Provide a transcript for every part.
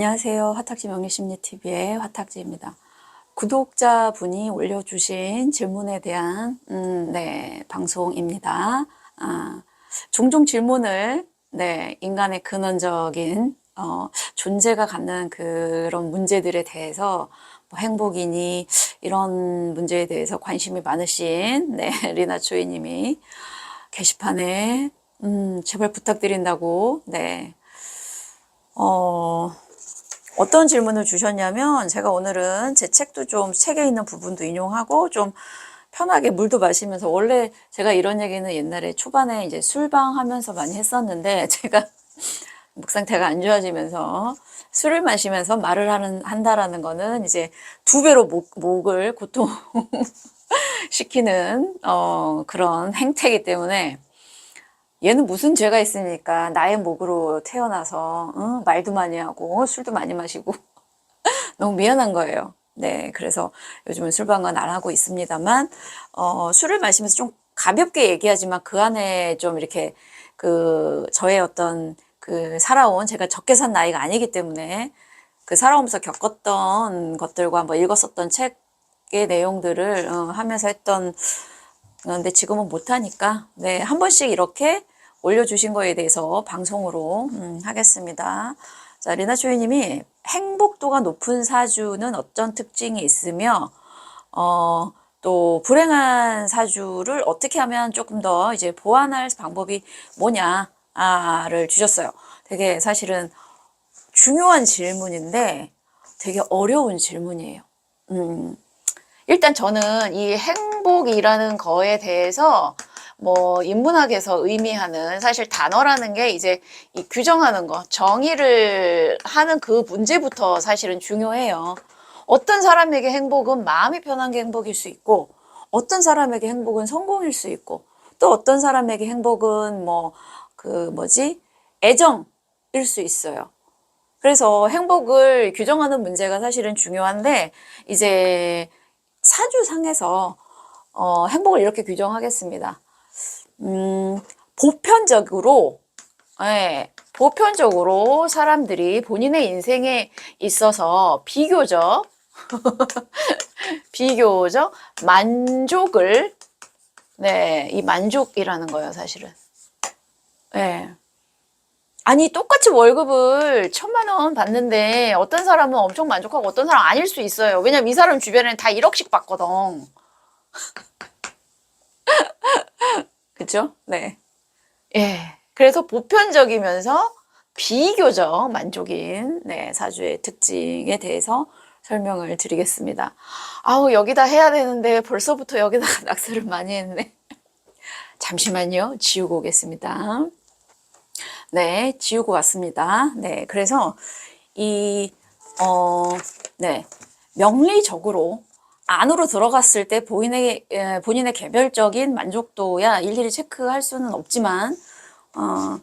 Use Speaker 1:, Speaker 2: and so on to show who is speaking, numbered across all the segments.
Speaker 1: 안녕하세요. 화탁지 명리심리TV의 화탁지입니다. 구독자분이 올려주신 질문에 대한, 음, 네, 방송입니다. 아, 종종 질문을, 네, 인간의 근원적인, 어, 존재가 갖는 그런 문제들에 대해서 뭐 행복이니 이런 문제에 대해서 관심이 많으신, 네, 리나 초이님이 게시판에, 음, 제발 부탁드린다고, 네, 어, 어떤 질문을 주셨냐면 제가 오늘은 제 책도 좀 책에 있는 부분도 인용하고 좀 편하게 물도 마시면서 원래 제가 이런 얘기는 옛날에 초반에 이제 술방 하면서 많이 했었는데 제가 목 상태가 안 좋아지면서 술을 마시면서 말을 하는 한다라는 거는 이제 두 배로 목, 목을 고통 시키는 어, 그런 행태이기 때문에 얘는 무슨 죄가 있습니까? 나의 목으로 태어나서 응? 말도 많이 하고 술도 많이 마시고 너무 미안한 거예요. 네, 그래서 요즘은 술방은 안 하고 있습니다만 어, 술을 마시면서 좀 가볍게 얘기하지만 그 안에 좀 이렇게 그 저의 어떤 그 살아온 제가 적게 산 나이가 아니기 때문에 그 살아오면서 겪었던 것들과 뭐 읽었었던 책의 내용들을 어, 하면서 했던 그런데 지금은 못하니까 네, 한 번씩 이렇게 올려주신 거에 대해서 방송으로 음, 하겠습니다. 자, 리나 초이님이 행복도가 높은 사주는 어떤 특징이 있으며 어, 또 불행한 사주를 어떻게 하면 조금 더 이제 보완할 방법이 뭐냐를 주셨어요. 되게 사실은 중요한 질문인데 되게 어려운 질문이에요. 음, 일단 저는 이 행복이라는 거에 대해서 뭐 인문학에서 의미하는 사실 단어라는 게 이제 이 규정하는 거, 정의를 하는 그 문제부터 사실은 중요해요. 어떤 사람에게 행복은 마음이 편한 게 행복일 수 있고, 어떤 사람에게 행복은 성공일 수 있고, 또 어떤 사람에게 행복은 뭐, 그 뭐지? 애정일 수 있어요. 그래서 행복을 규정하는 문제가 사실은 중요한데, 이제 사주상에서 어, 행복을 이렇게 규정하겠습니다. 음, 보편적으로, 예, 보편적으로 사람들이 본인의 인생에 있어서 비교적, 비교적 만족을, 네, 이 만족이라는 거예요, 사실은. 예. 아니, 똑같이 월급을 천만 원 받는데 어떤 사람은 엄청 만족하고 어떤 사람은 아닐 수 있어요. 왜냐면 이 사람 주변에는 다 1억씩 받거든. 그죠? 네. 예. 그래서 보편적이면서 비교적 만족인 네, 사주의 특징에 대해서 설명을 드리겠습니다. 아우, 여기다 해야 되는데 벌써부터 여기다가 낙서를 많이 했네. 잠시만요. 지우고 오겠습니다. 네, 지우고 왔습니다. 네, 그래서 이, 어, 네, 명리적으로 안으로 들어갔을 때 본인의, 에, 본인의 개별적인 만족도야 일일이 체크할 수는 없지만, 어,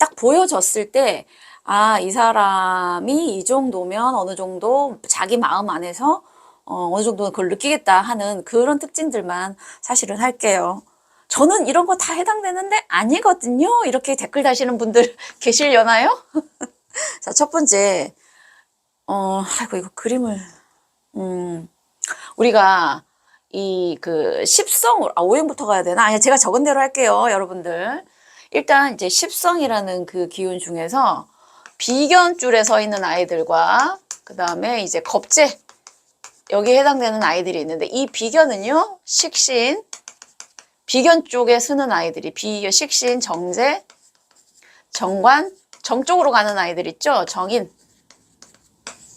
Speaker 1: 딱 보여졌을 때, 아, 이 사람이 이 정도면 어느 정도 자기 마음 안에서 어, 어느 정도 그걸 느끼겠다 하는 그런 특징들만 사실은 할게요. 저는 이런 거 다 해당되는데 아니거든요. 이렇게 댓글 다시는 분들 계시려나요? 자, 첫 번째, 어, 아이고, 이거 그림을, 음, 우리가 이 그 십성, 아, 오행부터 가야 되나? 아니, 제가 적은 대로 할게요, 여러분들. 일단 이제 십성이라는 그 기운 중에서 비견줄에 서 있는 아이들과 그 다음에 이제 겁재, 여기에 해당되는 아이들이 있는데 이 비견은요, 식신, 비견 쪽에 쓰는 아이들이 비견, 식신, 정제, 정관, 정 쪽으로 가는 아이들 있죠? 정인.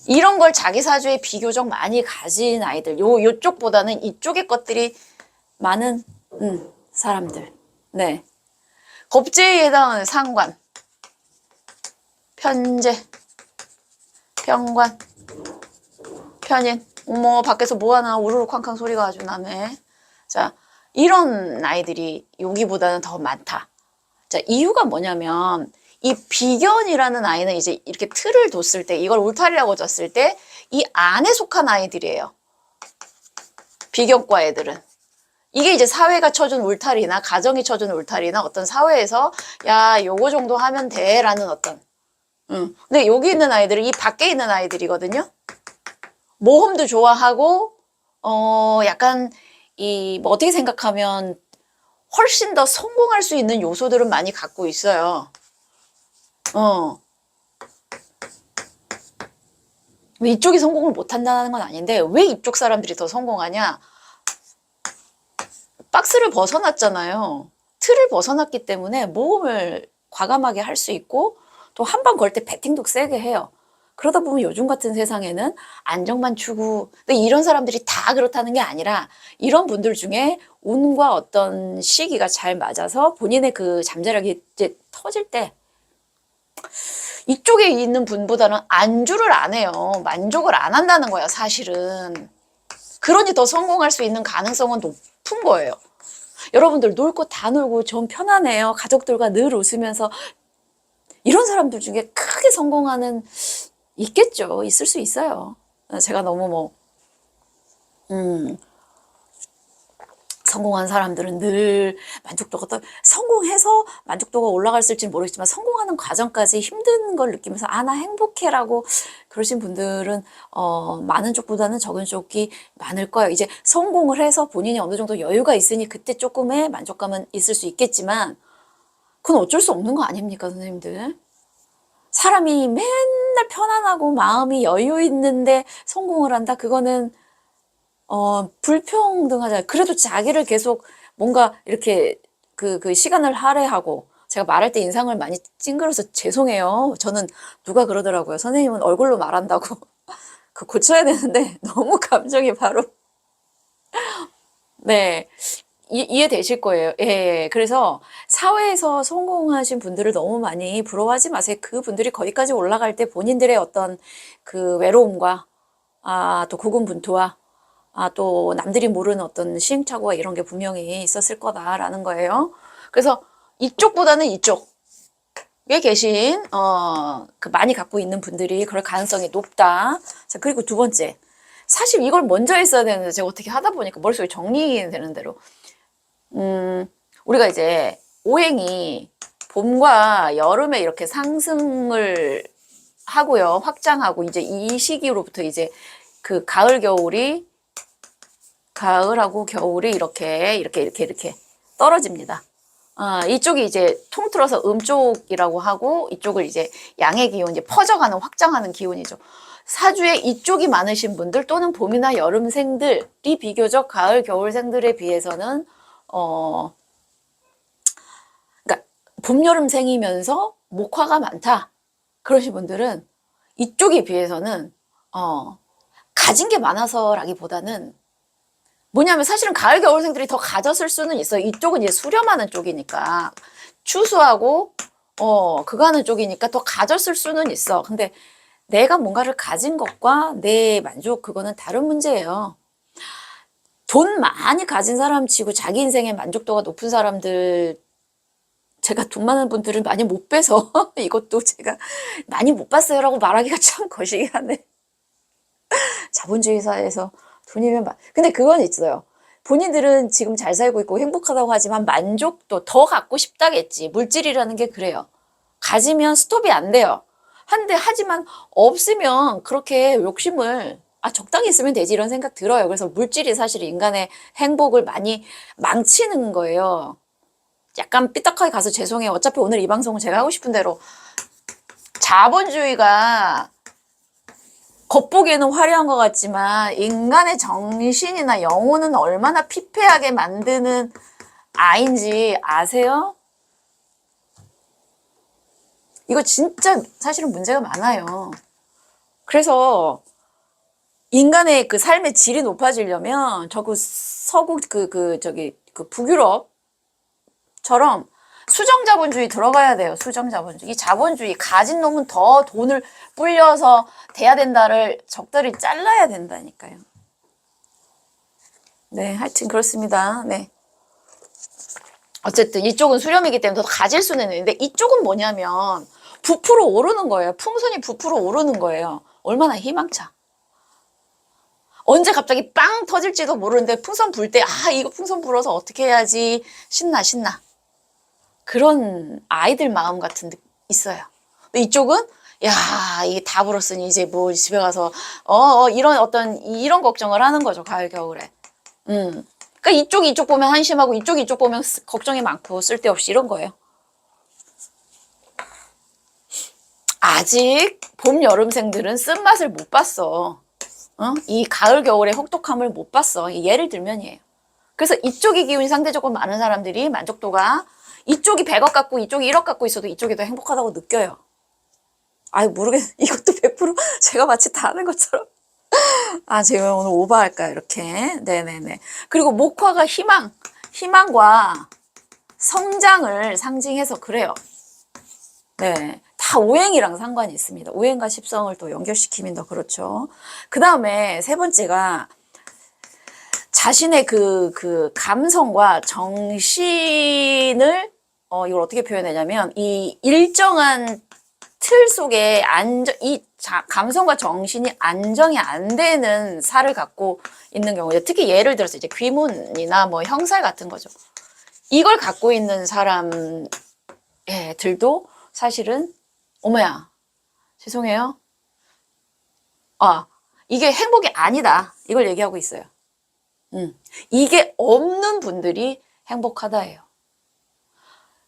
Speaker 1: 이런 걸 자기 사주에 비교적 많이 가진 아이들. 요, 요쪽보다는 이쪽의 것들이 많은, 음, 사람들. 네. 겁제에 해당하는 상관, 편제, 평관, 편인. 어머, 밖에서 뭐 하나 우르르 쾅쾅 소리가 아주 나네. 자, 이런 아이들이 여기보다는 더 많다. 자, 이유가 뭐냐면 이 비견이라는 아이는 이제 이렇게 틀을 뒀을 때 이걸 울타리라고 줬을 때 이 안에 속한 아이들이에요. 비견과 애들은. 이게 이제 사회가 쳐준 울타리나 가정이 쳐준 울타리나 어떤 사회에서 야, 요거 정도 하면 돼 라는 어떤 응. 근데 여기 있는 아이들은 이 밖에 있는 아이들이거든요. 모험도 좋아하고 어 약간 이 뭐 어떻게 생각하면 훨씬 더 성공할 수 있는 요소들은 많이 갖고 있어요. 어. 왜 이쪽이 성공을 못 한다는 건 아닌데 왜 이쪽 사람들이 더 성공하냐? 박스를 벗어났잖아요. 틀을 벗어났기 때문에 모험을 과감하게 할 수 있고 또한번걸때 배팅도 세게 해요. 그러다 보면 요즘 같은 세상에는 안정만 추구. 근데 이런 사람들이 다 그렇다는 게 아니라 이런 분들 중에 운과 어떤 시기가 잘 맞아서 본인의 그 잠재력이 이제 터질 때 이쪽에 있는 분보다는 안주를 안 해요. 만족을 안 한다는 거야, 사실은. 그러니 더 성공할 수 있는 가능성은 높은 거예요. 여러분들 놀 거 다 놀고 전 편하네요. 가족들과 늘 웃으면서 이런 사람들 중에 크게 성공하는 있겠죠. 있을 수 있어요. 제가 너무 뭐, 음, 성공한 사람들은 늘 만족도가 또 성공해서 만족도가 올라갔을지 모르겠지만 성공하는 과정까지 힘든 걸 느끼면서 아 나 행복해라고 그러신 분들은 어 많은 쪽보다는 적은 쪽이 많을 거예요. 이제 성공을 해서 본인이 어느 정도 여유가 있으니 그때 조금의 만족감은 있을 수 있겠지만 그건 어쩔 수 없는 거 아닙니까, 선생님들? 사람이 맨날 편안하고 마음이 여유 있는데 성공을 한다? 그거는 어, 불평등하잖아요. 그래도 자기를 계속 뭔가 이렇게 그, 그 시간을 할애하고 제가 말할 때 인상을 많이 찡그려서 죄송해요. 저는 누가 그러더라고요. 선생님은 얼굴로 말한다고. 그 고쳐야 되는데 너무 감정이 바로. 네. 이, 이해되실 거예요. 예. 그래서 사회에서 성공하신 분들을 너무 많이 부러워하지 마세요. 그 분들이 거기까지 올라갈 때 본인들의 어떤 그 외로움과 아, 또 고군분투와 아, 또 남들이 모르는 어떤 시행착오가 이런 게 분명히 있었을 거다라는 거예요. 그래서 이쪽보다는 이쪽에 계신, 어, 그 많이 갖고 있는 분들이 그럴 가능성이 높다. 자, 그리고 두 번째. 사실 이걸 먼저 했어야 되는데 제가 어떻게 하다 보니까 머릿속에 정리되는 대로. 음, 우리가 이제 오행이 봄과 여름에 이렇게 상승을 하고요. 확장하고 이제 이 시기로부터 이제 그 가을, 겨울이 가을하고 겨울이 이렇게 이렇게 이렇게 이렇게 떨어집니다. 아, 이쪽이 이제 통틀어서 음쪽이라고 하고 이쪽을 이제 양의 기운 이제 퍼져가는 확장하는 기운이죠. 사주에 이쪽이 많으신 분들 또는 봄이나 여름생들이 비교적 가을 겨울생들에 비해서는 어 그러니까 봄 여름생이면서 목화가 많다 그러신 분들은 이쪽에 비해서는 어 가진 게 많아서라기보다는 뭐냐면 사실은 가을 겨울생들이 더 가졌을 수는 있어요. 이쪽은 이제 수렴하는 쪽이니까 추수하고 어 그거 하는 쪽이니까 더 가졌을 수는 있어. 근데 내가 뭔가를 가진 것과 내 만족 그거는 다른 문제예요. 돈 많이 가진 사람 치고 자기 인생의 만족도가 높은 사람들 제가 돈 많은 분들은 많이 못 빼서 이것도 제가 많이 못 봤어요라고 말하기가 참 거시기하네. 자본주의 사회에서 돈이면 만... 근데 그건 있어요. 본인들은 지금 잘 살고 있고 행복하다고 하지만 만족도 더 갖고 싶다겠지. 물질이라는 게 그래요. 가지면 스톱이 안 돼요. 한데 하지만 없으면 그렇게 욕심을 아 적당히 있으면 되지 이런 생각 들어요. 그래서 물질이 사실 인간의 행복을 많이 망치는 거예요. 약간 삐딱하게 가서 죄송해요. 어차피 오늘 이 방송은 제가 하고 싶은 대로 자본주의가 겉보기에는 화려한 것 같지만 인간의 정신이나 영혼은 얼마나 피폐하게 만드는 아인지 아세요? 이거 진짜 사실은 문제가 많아요. 그래서 인간의 그 삶의 질이 높아지려면 저 그 서구 그, 그, 저기, 그 북유럽처럼 수정자본주의 들어가야 돼요. 수정자본주의. 이 자본주의 가진 놈은 더 돈을 불려서 돼야 된다를 적절히 잘라야 된다니까요. 네, 하여튼 그렇습니다. 네. 어쨌든 이쪽은 수렴이기 때문에 더 가질 수는 있는데 이쪽은 뭐냐면 부풀어 오르는 거예요. 풍선이 부풀어 오르는 거예요. 얼마나 희망차. 언제 갑자기 빵 터질지도 모르는데 풍선 불 때, 아, 이거 풍선 불어서 어떻게 해야지. 신나, 신나. 그런 아이들 마음 같은 데 있어요. 이쪽은 야, 이게 다 불었으니 이제 뭐 집에 가서 어, 어 이런 어떤 이런 걱정을 하는 거죠. 가을 겨울에. 음. 그러니까 이쪽 이쪽 보면 한심하고 이쪽 이쪽 보면 쓰- 걱정이 많고 쓸데없이 이런 거예요. 아직 봄 여름생들은 쓴맛을 못 봤어. 어? 이 가을 겨울의 혹독함을 못 봤어. 예를 들면이에요. 그래서 이쪽의 기운이 상대적으로 많은 사람들이 만족도가 이쪽이 100억 갖고 이쪽이 1억 갖고 있어도 이쪽이 더 행복하다고 느껴요. 아이 모르겠 이것도 100% 제가 마치 다 아는 것처럼? 아 제가 오늘 오버할까 이렇게. 네네네. 그리고 목화가 희망. 희망과 성장을 상징해서 그래요. 네 다 오행이랑 상관이 있습니다. 오행과 십성을 또 연결시키면 더 그렇죠. 그 다음에 세 번째가 자신의 그, 그 감성과 정신을, 어, 이걸 어떻게 표현하냐면, 이 일정한 틀 속에 안정, 이 자, 감성과 정신이 안정이 안 되는 살을 갖고 있는 경우, 특히 예를 들어서 이제 귀문이나 뭐 형살 같은 거죠. 이걸 갖고 있는 사람들도 사실은, 어머야, 죄송해요. 아, 이게 행복이 아니다. 이걸 얘기하고 있어요. 음, 이게 없는 분들이 행복하다예요.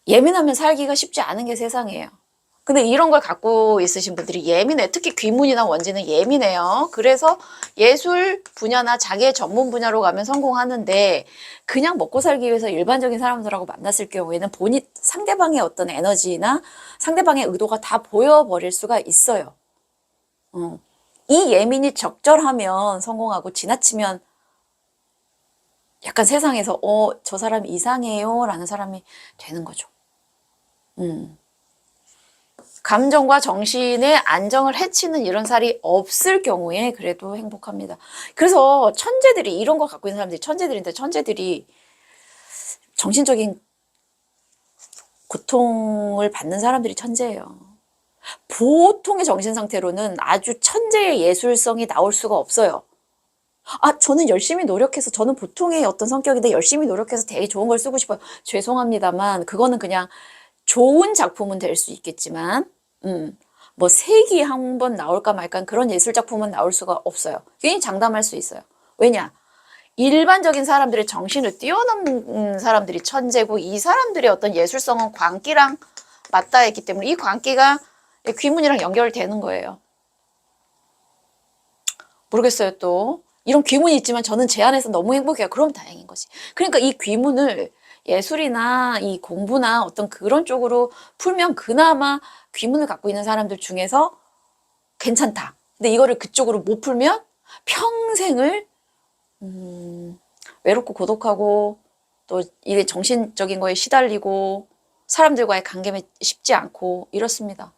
Speaker 1: 예민하면 살기가 쉽지 않은 게 세상이에요. 근데 이런 걸 갖고 있으신 분들이 예민해. 특히 귀문이나 원지는 예민해요. 그래서 예술 분야나 자기의 전문 분야로 가면 성공하는데 그냥 먹고 살기 위해서 일반적인 사람들하고 만났을 경우에는 본인 상대방의 어떤 에너지나 상대방의 의도가 다 보여버릴 수가 있어요. 어. 이 예민이 적절하면 성공하고 지나치면 약간 세상에서 어, 저 사람이 이상해요 라는 사람이 되는 거죠. 음. 감정과 정신의 안정을 해치는 이런 살이 없을 경우에 그래도 행복합니다. 그래서 천재들이 이런 거 갖고 있는 사람들이 천재들인데 천재들이 정신적인 고통을 받는 사람들이 천재예요. 보통의 정신 상태로는 아주 천재의 예술성이 나올 수가 없어요. 아, 저는 열심히 노력해서, 저는 보통의 어떤 성격인데 열심히 노력해서 되게 좋은 걸 쓰고 싶어요. 죄송합니다만, 그거는 그냥 좋은 작품은 될 수 있겠지만, 음, 뭐 색이 한 번 나올까 말까 그런 예술 작품은 나올 수가 없어요. 괜히 장담할 수 있어요. 왜냐? 일반적인 사람들의 정신을 뛰어넘는 사람들이 천재고 이 사람들의 어떤 예술성은 광기랑 맞닿아 있기 때문에 이 광기가 귀문이랑 연결되는 거예요. 모르겠어요, 또. 이런 귀문이 있지만 저는 제 안에서 너무 행복해요. 그럼 다행인 거지. 그러니까 이 귀문을 예술이나 이 공부나 어떤 그런 쪽으로 풀면 그나마 귀문을 갖고 있는 사람들 중에서 괜찮다. 근데 이거를 그쪽으로 못 풀면 평생을 음, 외롭고 고독하고 또 이게 정신적인 거에 시달리고 사람들과의 관계에 쉽지 않고 이렇습니다.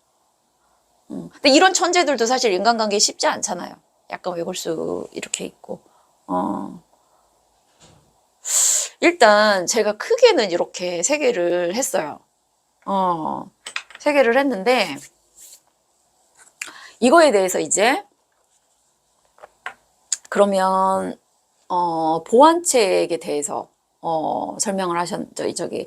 Speaker 1: 음, 근데 이런 천재들도 사실 인간관계에 쉽지 않잖아요. 약간 외골수 이렇게 있고. 어. 일단 제가 크게는 이렇게 세 개를 했어요. 어. 세 개를 했는데 이거에 대해서 이제 그러면 어, 보완책에 대해서 어, 설명을 하셨 저기 저기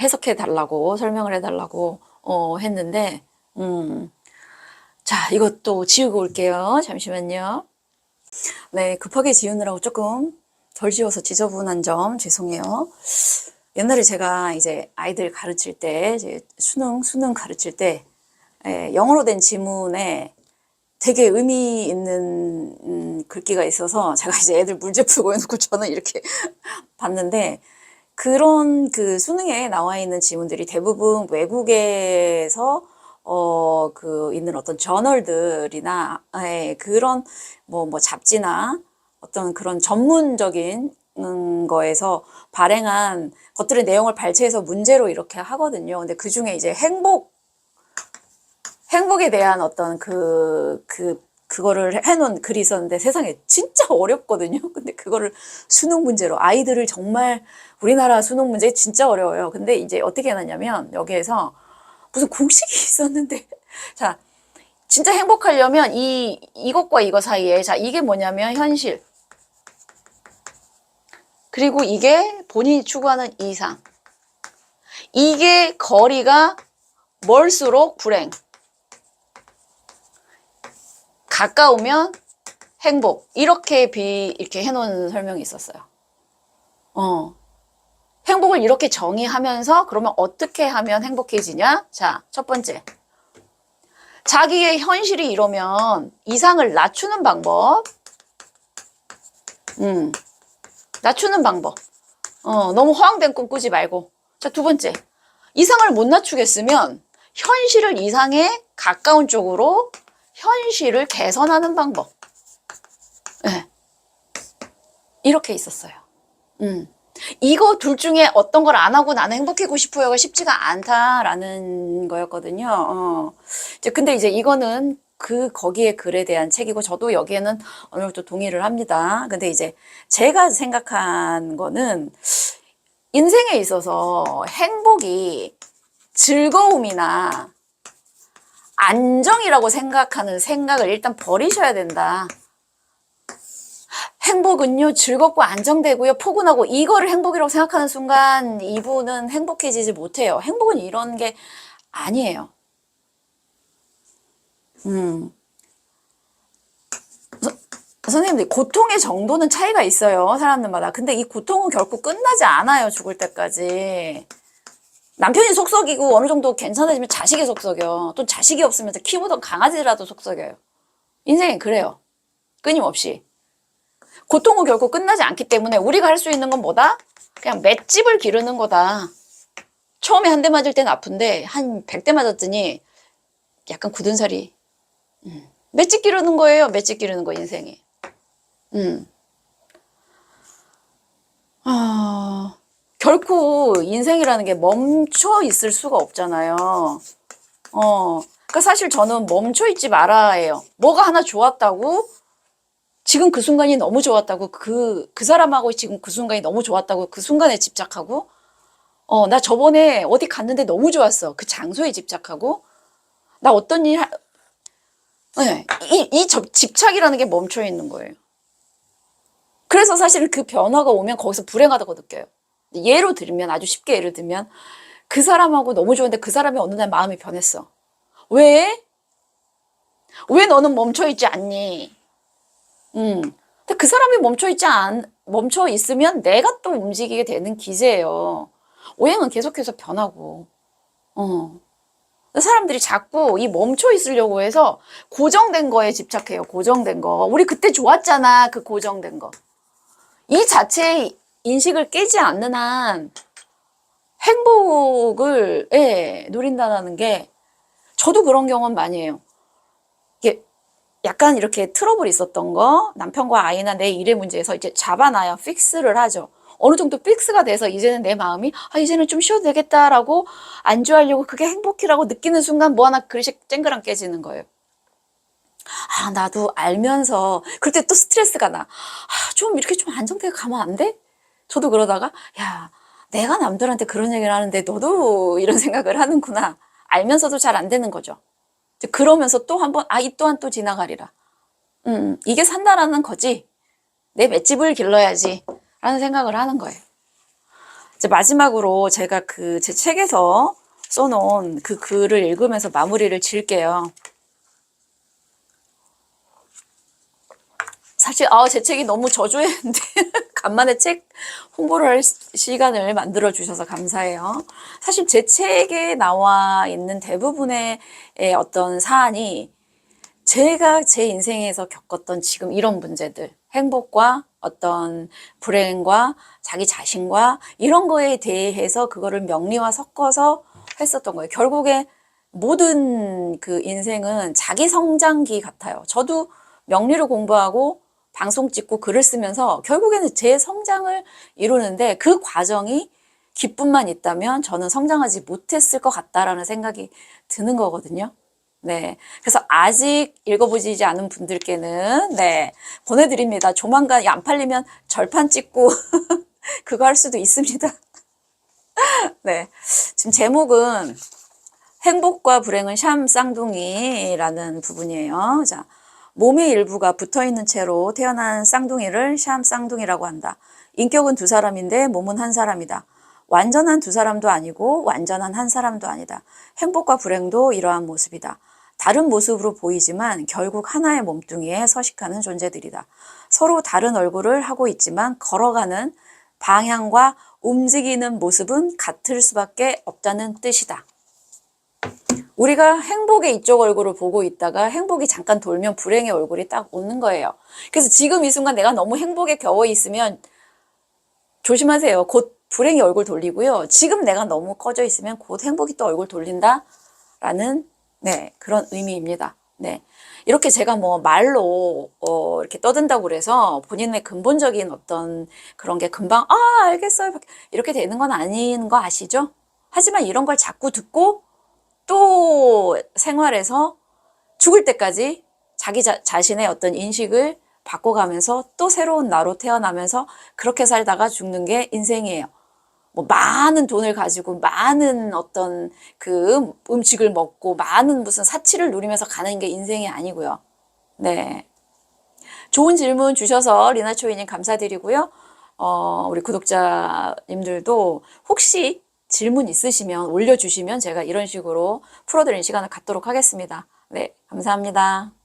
Speaker 1: 해석해 달라고 설명을 해 달라고 어, 했는데 음. 자, 이것도 지우고 올게요. 잠시만요. 네, 급하게 지우느라고 조금 덜 지워서 지저분한 점 죄송해요. 옛날에 제가 이제 아이들 가르칠 때, 이제 수능, 수능 가르칠 때, 예, 영어로 된 지문에 되게 의미 있는 음, 글귀가 있어서 제가 이제 애들 문제 풀고 해놓고 저는 이렇게 봤는데 그런 그 수능에 나와 있는 지문들이 대부분 외국에서 어, 그, 있는 어떤 저널들이나, 예, 그런, 뭐, 뭐, 잡지나 어떤 그런 전문적인 음, 거에서 발행한 것들의 내용을 발췌해서 문제로 이렇게 하거든요. 근데 그 중에 이제 행복, 행복에 대한 어떤 그, 그, 그거를 해놓은 글이 있었는데 세상에 진짜 어렵거든요. 근데 그거를 수능 문제로 아이들을 정말 우리나라 수능 문제 진짜 어려워요. 근데 이제 어떻게 해놨냐면 여기에서 무슨 공식이 있었는데 자 진짜 행복하려면 이 이것과 이거 사이에 자 이게 뭐냐면 현실 그리고 이게 본인이 추구하는 이상 이게 거리가 멀수록 불행 가까우면 행복. 이렇게 비, 이렇게 해놓은 설명이 있었어요. 어. 행복을 이렇게 정의하면서 그러면 어떻게 하면 행복해지냐? 자, 첫 번째. 자기의 현실이 이러면 이상을 낮추는 방법. 음. 낮추는 방법. 어, 너무 허황된 꿈 꾸지 말고. 자, 두 번째. 이상을 못 낮추겠으면 현실을 이상에 가까운 쪽으로 현실을 개선하는 방법. 네. 이렇게 있었어요. 음. 이거 둘 중에 어떤 걸 안 하고 나는 행복해고 싶어요가 쉽지가 않다라는 거였거든요. 어. 이제 근데 이제 이거는 그 거기에 글에 대한 책이고 저도 여기에는 어느 정도 동의를 합니다. 근데 이제 제가 생각한 거는 인생에 있어서 행복이 즐거움이나 안정이라고 생각하는 생각을 일단 버리셔야 된다. 행복은요, 즐겁고 안정되고요, 포근하고 이거를 행복이라고 생각하는 순간 이분은 행복해지지 못해요. 행복은 이런 게 아니에요. 음. 서- 선생님들, 고통의 정도는 차이가 있어요. 사람들마다. 근데 이 고통은 결코 끝나지 않아요. 죽을 때까지. 남편이 속썩이고 어느 정도 괜찮아지면 자식이 속썩여. 또 자식이 없으면 키우던 강아지라도 속썩여요. 인생은 그래요. 끊임없이. 고통은 결코 끝나지 않기 때문에 우리가 할 수 있는 건 뭐다? 그냥 맷집을 기르는 거다. 처음에 한 대 맞을 땐 아픈데 한 100대 맞았더니 약간 굳은 살이 음. 맷집 기르는 거예요. 맷집 기르는 거 인생이. 음. 아, 결코 인생이라는 게 멈춰 있을 수가 없잖아요. 어. 그러니까 사실 저는 멈춰 있지 말아야 해요. 뭐가 하나 좋았다고 지금 그 순간이 너무 좋았다고 그, 그 사람하고 지금 그 순간이 너무 좋았다고 그 순간에 집착하고 어, 나 저번에 어디 갔는데 너무 좋았어. 그 장소에 집착하고 나 어떤 일 하... 네, 이, 이 접- 집착이라는 게 멈춰 있는 거예요. 그래서 사실 그 변화가 오면 거기서 불행하다고 느껴요. 예로 들면 아주 쉽게 예를 들면 그 사람하고 너무 좋은데 그 사람이 어느 날 마음이 변했어. 왜? 왜 너는 멈춰 있지 않니? 음. 근데 그 사람이 멈춰 있지 않, 멈춰 있으면 내가 또 움직이게 되는 기제예요. 오행은 계속해서 변하고, 어. 사람들이 자꾸 이 멈춰 있으려고 해서 고정된 거에 집착해요. 고정된 거. 우리 그때 좋았잖아. 그 고정된 거. 이 자체의 인식을 깨지 않는 한 행복을, 예, 누린다는 게 저도 그런 경험 많이 해요. 이게 약간 이렇게 트러블 있었던 거, 남편과 아이나 내 일의 문제에서 이제 잡아놔야 픽스를 하죠. 어느 정도 픽스가 돼서 이제는 내 마음이, 아, 이제는 좀 쉬어도 되겠다라고 안주하려고 그게 행복이라고 느끼는 순간 뭐 하나 그릇이 쨍그랑 깨지는 거예요. 아, 나도 알면서, 그럴 때 또 스트레스가 나. 아, 좀 이렇게 좀 안정되게 가면 안 돼? 저도 그러다가, 야, 내가 남들한테 그런 얘기를 하는데 너도 이런 생각을 하는구나. 알면서도 잘 안 되는 거죠. 그러면서 또 한 번, 아, 이 또한 또 지나가리라. 음, 이게 산다라는 거지. 내 맷집을 길러야지. 라는 생각을 하는 거예요. 이제 마지막으로 제가 그 제 책에서 써놓은 그 글을 읽으면서 마무리를 질게요. 사실, 아, 제 책이 너무 저조했는데, 간만에 책 홍보를 할 시간을 만들어 주셔서 감사해요. 사실 제 책에 나와 있는 대부분의 에, 어떤 사안이 제가 제 인생에서 겪었던 지금 이런 문제들, 행복과 어떤 불행과 자기 자신과 이런 거에 대해서 그거를 명리와 섞어서 했었던 거예요. 결국에 모든 그 인생은 자기 성장기 같아요. 저도 명리를 공부하고 방송 찍고 글을 쓰면서 결국에는 제 성장을 이루는데 그 과정이 기쁨만 있다면 저는 성장하지 못했을 것 같다라는 생각이 드는 거거든요. 네. 그래서 아직 읽어보시지 않은 분들께는, 네, 보내드립니다. 조만간 이안 팔리면 절판 찍고 그거 할 수도 있습니다. 네. 지금 제목은 행복과 불행은 샴 쌍둥이라는 부분이에요. 자, 몸의 일부가 붙어 있는 채로 태어난 쌍둥이를 샴 쌍둥이라고 한다. 인격은 두 사람인데 몸은 한 사람이다. 완전한 두 사람도 아니고 완전한 한 사람도 아니다. 행복과 불행도 이러한 모습이다. 다른 모습으로 보이지만 결국 하나의 몸뚱이에 서식하는 존재들이다. 서로 다른 얼굴을 하고 있지만 걸어가는 방향과 움직이는 모습은 같을 수밖에 없다는 뜻이다. 우리가 행복의 이쪽 얼굴을 보고 있다가 행복이 잠깐 돌면 불행의 얼굴이 딱 오는 거예요. 그래서 지금 이 순간 내가 너무 행복에 겨워 있으면 조심하세요. 곧 불행이 얼굴 돌리고요. 지금 내가 너무 꺼져 있으면 곧 행복이 또 얼굴 돌린다라는 네, 그런 의미입니다. 네. 이렇게 제가 뭐 말로 어, 이렇게 떠든다고 그래서 본인의 근본적인 어떤 그런 게 금방 아 알겠어요 이렇게 되는 건 아닌 거 아시죠? 하지만 이런 걸 자꾸 듣고 또 생활에서 죽을 때까지 자기 자, 자신의 어떤 인식을 바꿔가면서 또 새로운 나로 태어나면서 그렇게 살다가 죽는 게 인생이에요. 뭐 많은 돈을 가지고 많은 어떤 그 음식을 먹고 많은 무슨 사치를 누리면서 가는 게 인생이 아니고요. 네. 좋은 질문 주셔서 리나초이님 감사드리고요. 어, 우리 구독자님들도 혹시 질문 있으시면 올려주시면 제가 이런 식으로 풀어드리는 시간을 갖도록 하겠습니다. 네, 감사합니다.